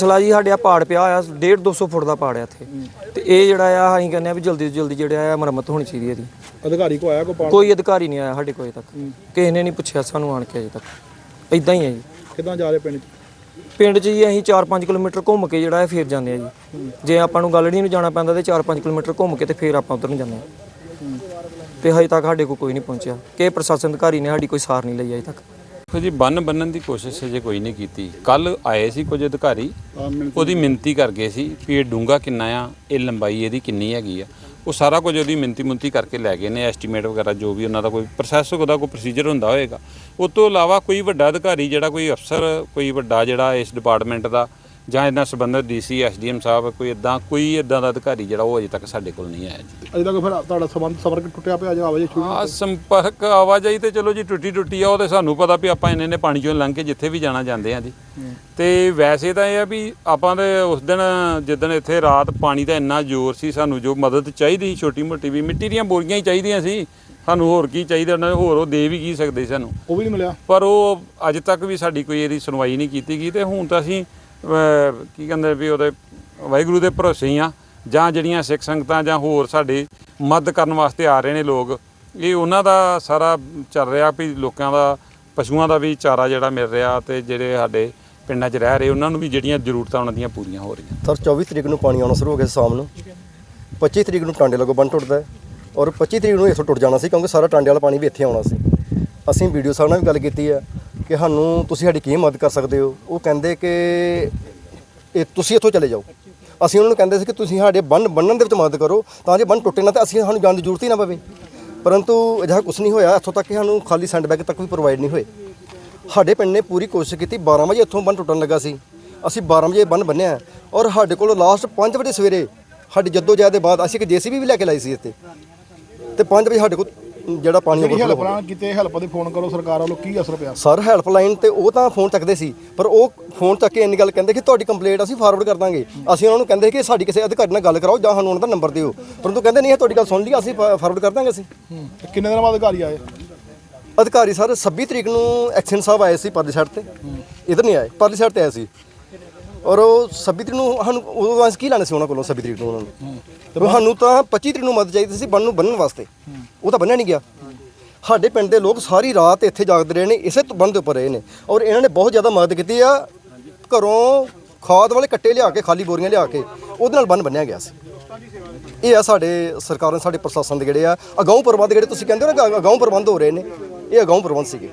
ਮਸਲਾ ਜੀ ਸਾਡੇ ਆ ਪਾੜ ਪਿਆ ਆ 1.5 200 ਫੁੱਟ ਦਾ ਪਾੜ ਆ ਇੱਥੇ। ਤੇ ਇਹ ਜਿਹੜਾ ਆ ਅਸੀਂ ਕਹਿੰਦੇ ਆ ਵੀ ਜਲਦੀ ਤੋਂ ਜਲਦੀ ਜਿਹੜਾ ਆ ਮੁਰੰਮਤ ਹੋਣੀ ਚਾਹੀਦੀ ਹੈ ਇਹਦੀ। ਅਧਿਕਾਰੀ ਕੋ ਆਇਆ ਕੋ ਪਾਣ ਕੋਈ ਅਧਿਕਾਰੀ ਨਹੀਂ ਆਇਆ ਸਾਡੇ ਕੋਲ ਤੱਕ। ਕਿਸੇ ਨੇ ਨਹੀਂ ਪੁੱਛਿਆ ਸਾਨੂੰ ਆਣ ਕੇ ਅਜੇ ਤੱਕ। ਇਦਾਂ ਹੀ ਹੈ ਜੀ। ਕਿਦਾਂ ਜਾ ਰਹੇ ਪਿੰਡ ਚ? ਪਿੰਡ 'ਚ ਜੀ ਅਸੀਂ 4-5 ਕਿਲੋਮੀਟਰ ਘੁੰਮ ਕੇ ਜਿਹੜਾ ਹੈ ਫੇਰ ਜਾਂਦੇ ਆ ਜੀ। ਜੇ ਆਪਾਂ ਨੂੰ ਗਲੜੀ ਨੂੰ ਜਾਣਾ ਪੈਂਦਾ ਤੇ 4-5 ਕਿਲੋਮੀਟਰ ਘੁੰਮ ਕੇ ਤੇ ਫੇਰ ਆਪਾਂ ਉਧਰ ਨੂੰ ਜਾਂਦੇ ਆ। ਤੇ ਹਜੇ ਤੱਕ ਸਾਡੇ ਕੋਲ ਕੋਈ ਨਹੀਂ ਪਹੁੰਚਿਆ। ਕਿ ਪ੍ਰਸ਼ਾਸਨ ਅਧਿਕਾਰੀ ਨੇ ਸਾਡੀ ਕੋਈ ਸਾਰ ਨਹੀਂ ਲਈ ਅਜੇ ਤੱਕ। ਦੇਖੋ ਜੀ ਬੰਨ ਬੰਨਣ ਦੀ ਕੋਸ਼ਿਸ਼ ਜੇ ਕੋਈ ਨਹੀਂ ਕੀਤੀ। ਕੱਲ ਆਏ ਸੀ ਕੁਝ ਅਧਿਕਾਰੀ ਉਹਦੀ ਮਿੰਤੀ ਕਰ ਗਏ ਸੀ ਵੀ ਇਹ ਡੂੰਗਾ ਕਿੰਨਾ ਆ ਇਹ ਲੰਬਾਈ ਇਹਦੀ ਕਿੰਨੀ ਹੈਗੀ ਆ। ਉਹ ਸਾਰਾ ਕੁਝ ਉਹਦੀ ਮਿੰਤੀ ਮੁੰਤੀ ਕਰਕੇ ਲੈ ਗਏ ਨੇ ਐਸਟੀਮੇਟ ਵਗੈਰਾ ਜੋ ਵੀ ਉਹਨਾਂ ਦਾ ਕੋਈ ਪ੍ਰੋਸੈਸ ਉਹਦਾ ਕੋਈ ਪ੍ਰੋਸੀਜਰ ਹੁੰਦਾ ਹੋਏਗਾ। ਉਸ ਤੋਂ ਇਲਾਵਾ ਕੋਈ ਵੱਡਾ ਅਧਿਕਾਰੀ ਜਿਹੜਾ ਕੋਈ ਅਫਸਰ ਕੋਈ ਵੱਡਾ ਜਿਹੜਾ ਇਸ ਡਿਪਾਰਟਮੈਂਟ ਦਾ ਜਾਂ ਇਹਨਾਂ ਸੰਬੰਧਿਤ ਡੀਸੀ ਐਸਡੀਐਮ ਸਾਹਿਬ ਕੋਈ ਇਦਾਂ ਕੋਈ ਇਦਾਂ ਦਾ ਅਧਿਕਾਰੀ ਜਿਹੜਾ ਉਹ ਅਜੇ ਤੱਕ ਸਾਡੇ ਕੋਲ ਨਹੀਂ ਆਇਆ ਜੀ। ਅਜੇ ਤੱਕ ਫਿਰ ਤੁਹਾਡਾ ਸੰਬੰਧ ਸੰਪਰਕ ਟੁੱਟਿਆ ਪਿਆ ਜਾਂ ਆਵਾਜ਼ ਸ਼ੁਰੂ ਆ ਸੰਪਰਕ ਆਵਾਜਾਈ ਤੇ ਚਲੋ ਜੀ ਟੁੱਟੀ ਟੁੱਟੀ ਆ ਉਹ ਤੇ ਸਾਨੂੰ ਪਤਾ ਵੀ ਆਪਾਂ ਇੰਨੇ ਨੇ ਪਾਣੀ ਚੋਂ ਲੰਘ ਕੇ ਜਿੱਥੇ ਵੀ ਜਾਣਾ ਜਾਂਦੇ ਆ ਜੀ। ਤੇ ਵੈਸੇ ਤਾਂ ਇਹ ਆ ਵੀ ਆਪਾਂ ਦੇ ਉਸ ਦਿਨ ਜਿੱਦਣ ਇੱਥੇ ਰਾਤ ਪਾਣੀ ਦਾ ਇੰਨਾ ਜ਼ੋਰ ਸੀ ਸਾਨੂੰ ਜੋ ਮਦਦ ਚਾਹੀਦੀ ਸੀ ਛੋਟੀ ਮੋਟੀ ਵੀ ਮਿੱਟੀ ਦੀਆਂ ਬੋਰੀਆਂ ਹੀ ਚਾਹੀਦੀਆਂ ਸੀ। ਸਾਨੂੰ ਹੋਰ ਕੀ ਚਾਹੀਦਾ ਉਹਨਾਂ ਨੇ ਹੋਰ ਉਹ ਦੇ ਵੀ ਕੀ ਸਕਦੇ ਸਾਨੂੰ। ਉਹ ਵੀ ਨਹੀਂ ਮਿਲਿਆ। ਪਰ ਉਹ ਅੱਜ ਤੱਕ ਵੀ ਸਾਡੀ ਕੋਈ ਇਹਦੀ ਸੁਣਵਾਈ ਨਹੀਂ ਕੀਤੀ ਗਈ ਤੇ ਹੁਣ ਤਾਂ ਅਸੀਂ ਕੀ ਕਹਿੰਦੇ ਵੀ ਉਹਦੇ ਵਾਹਿਗੁਰੂ ਦੇ ਭਰੋਸੇ ਹੀ ਆ, ਜਾਂ ਜਿਹੜੀਆਂ ਸਿੱਖ ਸੰਗਤਾਂ ਜਾਂ ਹੋਰ ਸਾਡੀ ਮਦਦ ਕਰਨ ਵਾਸਤੇ ਆ ਰਹੇ ਨੇ ਲੋਕ, ਇਹ ਉਹਨਾਂ ਦਾ ਸਾਰਾ ਚੱਲ ਰਿਹਾ ਵੀ ਲੋਕਾਂ ਦਾ, ਪਸ਼ੂਆਂ ਦਾ ਵੀ ਚਾਰਾ ਜਿਹੜਾ ਮਿਲ ਰਿਹਾ ਤੇ ਜਿਹੜੇ ਸਾਡੇ ਪਿੰਡਾਂ 'ਚ ਰਹਿ ਰਹੇ, ਉਹਨਾਂ ਨੂੰ ਵੀ ਜਿਹੜੀਆਂ ਜ਼ਰੂਰਤਾਂ ਉਹਨਾਂ ਦੀਆਂ ਪੂਰੀਆਂ ਹੋ ਰਹੀਆਂ। ਸਰ 24 ਤਰੀਕ ਨੂੰ ਪਾਣੀ ਆਉਣਾ ਸ਼ੁਰੂ ਹੋ ਗਿਆ ਸ਼ਾਮ ਨੂੰ। 25 ਤਰੀਕ ਨੂੰ ਟਾਂਡੇ ਲੱਗੋ ਬੰਨ ਟੁੱਟਦਾ ਔਰ 25 ਤਰੀਕ ਨੂੰ ਇੱਥੋਂ ਟੁੱਟ ਜਾਣਾ ਸੀ ਕਿਉਂਕਿ ਸਾਰਾ ਟਾਂਡੇ ਵਾਲਾ ਪਾਣੀ ਵੀ ਇੱਥੇ ਆਉਣਾ ਸੀ। ਅਸੀਂ ਵੀਡੀਓ ਸਾਹਿਬ ਨਾਲ ਵੀ ਗੱਲ ਕੀਤੀ ਹੈ ਕਿ ਸਾਨੂੰ ਤੁਸੀਂ ਸਾਡੀ ਕੀ ਮਦਦ ਕਰ ਸਕਦੇ ਹੋ? ਉਹ ਕਹਿੰਦੇ ਕਿ ਇਹ ਤੁਸੀਂ ਇੱਥੋਂ ਚਲੇ ਜਾਓ। ਅਸੀਂ ਉਹਨਾਂ ਨੂੰ ਕਹਿੰਦੇ ਸੀ ਕਿ ਤੁਸੀਂ ਸਾਡੇ ਬੰਨ ਬੰਨਣ ਦੇ ਵਿੱਚ ਮਦਦ ਕਰੋ, ਤਾਂ ਜੇ ਬੰਨ ਟੁੱਟੇ ਨਾ ਤਾਂ ਅਸੀਂ ਸਾਨੂੰ ਜਾਣ ਦੀ ਜ਼ਰੂਰਤ ਹੀ ਨਾ ਪਵੇ। ਪਰੰਤੂ ਅਜਿਹਾ ਕੁਝ ਨਹੀਂ ਹੋਇਆ, ਇੱਥੋਂ ਤੱਕ ਕਿ ਸਾਨੂੰ ਖਾਲੀ ਸੈਂਡਬੈਗ ਤੱਕ ਵੀ ਪ੍ਰੋਵਾਈਡ ਨਹੀਂ ਹੋਏ। ਸਾਡੇ ਪਿੰਡ ਨੇ ਪੂਰੀ ਕੋਸ਼ਿਸ਼ ਕੀਤੀ 12 ਵਜੇ ਇੱਥੋਂ ਬੰਨ ਟੁੱਟਣ ਲੱਗਾ ਸੀ। ਅਸੀਂ 12 ਵਜੇ ਬੰਨ ਬੰਨਿਆ ਔਰ ਸਾਡੇ ਕੋਲ ਲਾਸਟ 5 ਵਜੇ ਸਵੇਰੇ ਸਾਡੀ ਜੱਦੋ ਜਹਿਦ ਦੇ ਬਾਅਦ ਅਸੀਂ ਇੱਕ ਜੀਸੀਬੀ ਵੀ ਲੈ ਕੇ ਲਾਈ ਸੀ ਇੱਥੇ। ਤੇ 5 ਵਜੇ ਸਾਡੇ ਕੋਲ ਜਿਹੜਾ ਪਾਣੀ ਜਿਹੜੀ overflow ਹੈਲਪ ਹੋ ਗਿਆ ਕਿਤੇ ਹੈਲਪ ਦੇ ਫੋਨ ਕਰੋ ਸਰਕਾਰ ਵੱਲੋਂ ਕੀ ਅਸਰ ਪਿਆ? ਸਰ ਹੈਲਪਲਾਈਨ ਤੇ ਉਹ ਤਾਂ ਫੋਨ ਚੱਕਦੇ ਸੀ ਪਰ ਉਹ ਫੋਨ ਚੱਕ ਕੇ ਇੰਨੀ ਗੱਲ ਕਹਿੰਦੇ ਕਿ ਤੁਹਾਡੀ ਕੰਪਲੇਂਟ ਅਸੀਂ ਫਾਰਵਰਡ ਕਰ ਦਾਂਗੇ। ਅਸੀਂ ਉਹਨਾਂ ਨੂੰ ਕਹਿੰਦੇ ਕਿ ਸਾਡੀ ਕਿਸੇ ਅਧਿਕਾਰੀ ਨਾਲ ਗੱਲ ਕਰਾਓ ਜਾਂ ਸਾਨੂੰ ਉਹਨਾਂ ਦਾ ਨੰਬਰ ਦਿਓ। ਪਰੰਤੂ ਕਹਿੰਦੇ ਨਹੀਂ ਇਹ ਤੁਹਾਡੀ ਗੱਲ ਸੁਣ ਲਈ ਅਸੀਂ ਫਾਰਵਰਡ ਕਰ ਦਾਂਗੇ ਅਸੀਂ। ਤੇ ਕਿੰਨੇ ਦਿਨਾਂ ਬਾਅਦ ਅਧਿਕਾਰੀ ਆਏ? ਅਧਿਕਾਰੀ ਸਰ 26 ਤਰੀਕ ਨੂੰ ਐਕਸ਼ਨ ਸਾਹਿਬ ਆਏ ਸੀ ਪਰਲੀ ਸਾਈਡ ਤੇ। ਇਧਰ ਨਹੀਂ ਆਏ ਪਰਲੀ ਸਾਈਡ ਤੇ ਆਏ ਸੀ। ਔਰ ਉਹ 26 ਤਰੀਕ ਨੂੰ ਸਾਨੂੰ ਉਦੋਂ ਅਸੀਂ ਕੀ ਲੈਣਾ ਸੀ ਉਹਨਾਂ ਕੋਲੋਂ 26 ਤਰੀਕ ਨੂੰ ਉਹਨਾਂ ਨੂੰ? ਤੇ ਸਾਨੂੰ ਤਾਂ 25 ਤਰੀਕ ਨੂੰ ਮਦਦ ਚਾਹੀਦੀ ਸੀ ਬੰਨ ਨੂੰ ਬੰਨਣ ਵਾਸਤੇ। ਉਹ ਤਾਂ ਬੰਨਿਆ ਨਹੀਂ ਗਿਆ। ਸਾਡੇ ਪਿੰਡ ਦੇ ਲੋਕ ਸਾਰੀ ਰਾਤ ਇੱਥੇ ਜਾਗਦੇ ਰਹੇ ਨੇ ਇਸੇ ਤੋਂ ਬੰਨ ਦੇ ਉੱਪਰ ਰਹੇ ਨੇ। ਔਰ ਇਹਨਾਂ ਨੇ ਬਹੁਤ ਜ਼ਿਆਦਾ ਮਦਦ ਕੀਤੀ ਆ। ਘਰੋਂ ਖਾਦ ਵਾਲੇ ਕੱਟੇ ਲਿਆ ਕੇ ਖਾਲੀ ਬੋਰੀਆਂ ਲਿਆ ਕੇ ਉਹਦੇ ਨਾਲ ਬੰਨ ਬੰਨਿਆ ਗਿਆ ਸੀ। ਇਹ ਆ ਸਾਡੇ ਸਰਕਾਰਾਂ ਸਾਡੇ ਪ੍ਰਸ਼ਾਸਨ ਦੇ ਜਿਹੜੇ ਆ ਅਗਾਊਂ ਪ੍ਰਬੰਧ ਜਿਹੜੇ ਤੁਸੀਂ ਕਹਿੰਦੇ ਹੋ ਨਾ ਅਗਾਊਂ ਪ੍ਰਬੰਧ ਹੋ ਰਹੇ ਨੇ। ਇਹ ਅਗਾਊਂ ਪ੍ਰਬੰਧ ਸੀਗੇ।